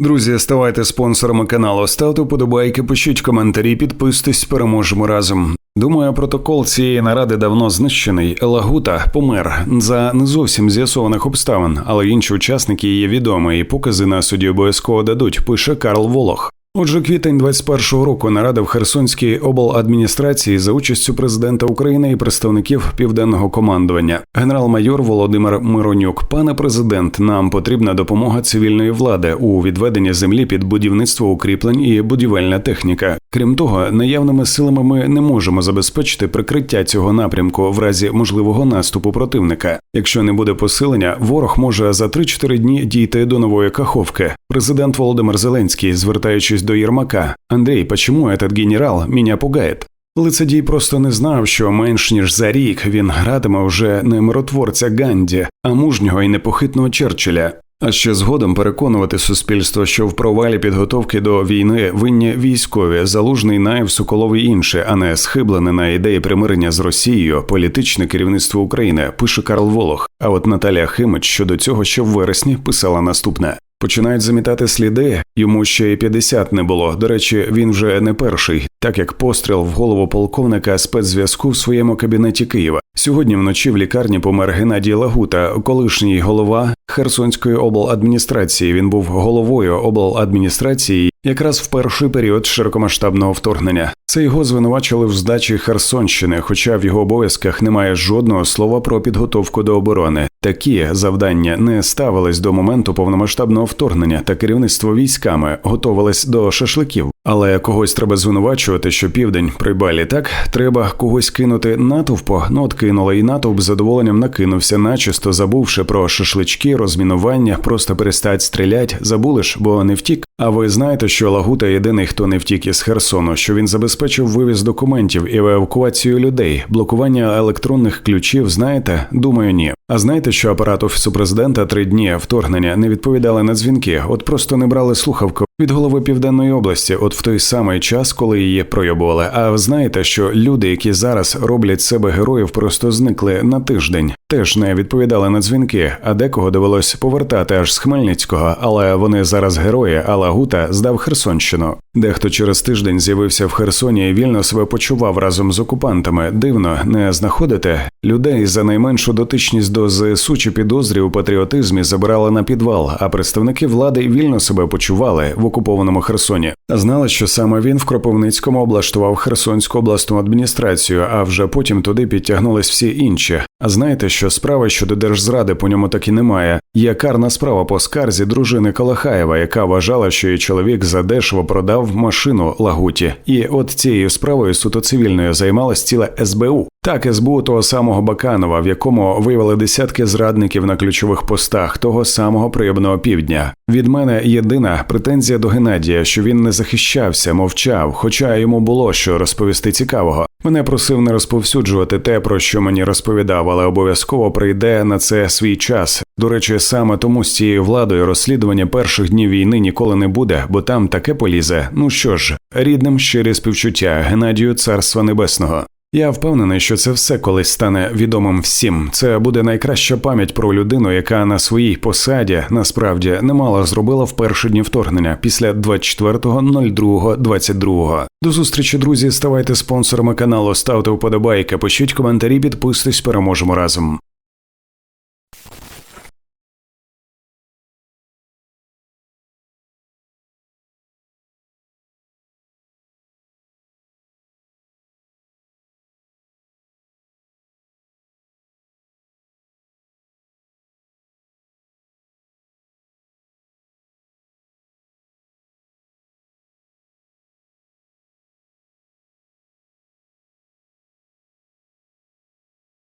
Друзі, ставайте спонсорами каналу, ставте вподобайки, пишіть коментарі, підписуйтесь, переможемо разом. Думаю, протокол цієї наради давно знищений. Лагута помер за не зовсім з'ясованих обставин, але інші учасники є відомі, і покази на суді обов'язково дадуть. Пише Карл Волох. Отже, квітень 21-го року нарада в Херсонській обладміністрації за участю президента України і представників південного командування. Генерал-майор Володимир Миронюк, пане президент, нам потрібна допомога цивільної влади у відведенні землі під будівництво укріплень і будівельна техніка. Крім того, наявними силами ми не можемо забезпечити прикриття цього напрямку в разі можливого наступу противника. Якщо не буде посилення, ворог може за 3-4 дні дійти до нової каховки. Президент Володимир Зеленський, звертаючись до Єрмака, Андрій, почему этот генерал меня пугает? Лицедій просто не знав, що менш ніж за рік він гратиме вже не миротворця Ганді, а мужнього і непохитного Черчилля. А ще згодом переконувати суспільство, що в провалі підготовки до війни винні військові, залужний наїв Соколов і інше, а не схиблене на ідеї примирення з Росією, політичне керівництво України, пише Карл Волох. А от Наталія Химич щодо цього, що в вересні писала наступне. Починають замітати сліди, йому ще й 50 не було. До речі, він вже не перший, так як постріл в голову полковника спецзв'язку в своєму кабінеті Києва. Сьогодні вночі в лікарні помер Геннадій Лагута, колишній голова Херсонської обладміністрації. Він був головою обладміністрації якраз в перший період широкомасштабного вторгнення. Це його звинувачили в здачі Херсонщини, хоча в його обов'язках немає жодного слова про підготовку до оборони. Такі завдання не ставились до моменту повномасштабного вторгнення, та керівництво військами готувалось до шашликів. Але когось треба звинувачувати, що південь прибалі так треба когось кинути натовпо. Ну от кинули, і натовп з задоволенням накинувся, начисто забувши про шашлички, розмінування, просто перестать стрілять, забули ж, бо не втік. А ви знаєте, що Лагута єдиний, хто не втік із Херсону, що він забезпечив вивіз документів і евакуацію людей, блокування електронних ключів. Знаєте? Думаю, ні. А знаєте, що апарат офісу президента три дні вторгнення не відповідали на дзвінки, от просто не брали слухавку від голови південної області, от в той самий час, коли її пройобували. А знаєте, що люди, які зараз роблять себе героїв, просто зникли на тиждень, теж не відповідали на дзвінки, а декого довелось повертати аж з Хмельницького, але вони зараз герої. А Лагута здав Херсонщину. Дехто через тиждень з'явився в Херсоні і вільно себе почував разом з окупантами. Дивно, не знаходите людей за найменшу дотичність до ЗСУ чи підозрі у патріотизмі забирали на підвал, а представники влади вільно себе почували окупованому Херсоні. Знали, що саме він в Кропивницькому облаштував Херсонську обласну адміністрацію, а вже потім туди підтягнулись всі інші. А знаєте, що справи щодо держзради по ньому так і немає. Є карна справа по скарзі дружини Колахаєва, яка вважала, що її чоловік задешево продав машину Лагуті, і от цією справою суто цивільною займалась ціле СБУ. Так, СБУ того самого Баканова, в якому виявили десятки зрадників на ключових постах того самого приємного півдня. Від мене єдина претензія до Геннадія, що він не захищався, мовчав, хоча йому було що розповісти цікавого. Мене просив не розповсюджувати те, про що мені розповідав, але обов'язково прийде на це свій час. До речі, саме тому з цією владою розслідування перших днів війни ніколи не буде, бо там таке полізе. Ну що ж, рідним щирі співчуття Геннадію Царства Небесного. Я впевнений, що це все колись стане відомим всім. Це буде найкраща пам'ять про людину, яка на своїй посаді насправді немало зробила в перші дні вторгнення після 24.02.22. До зустрічі, друзі. Ставайте спонсорами каналу, ставте вподобайки, пишіть коментарі, підписуйтесь, переможемо разом.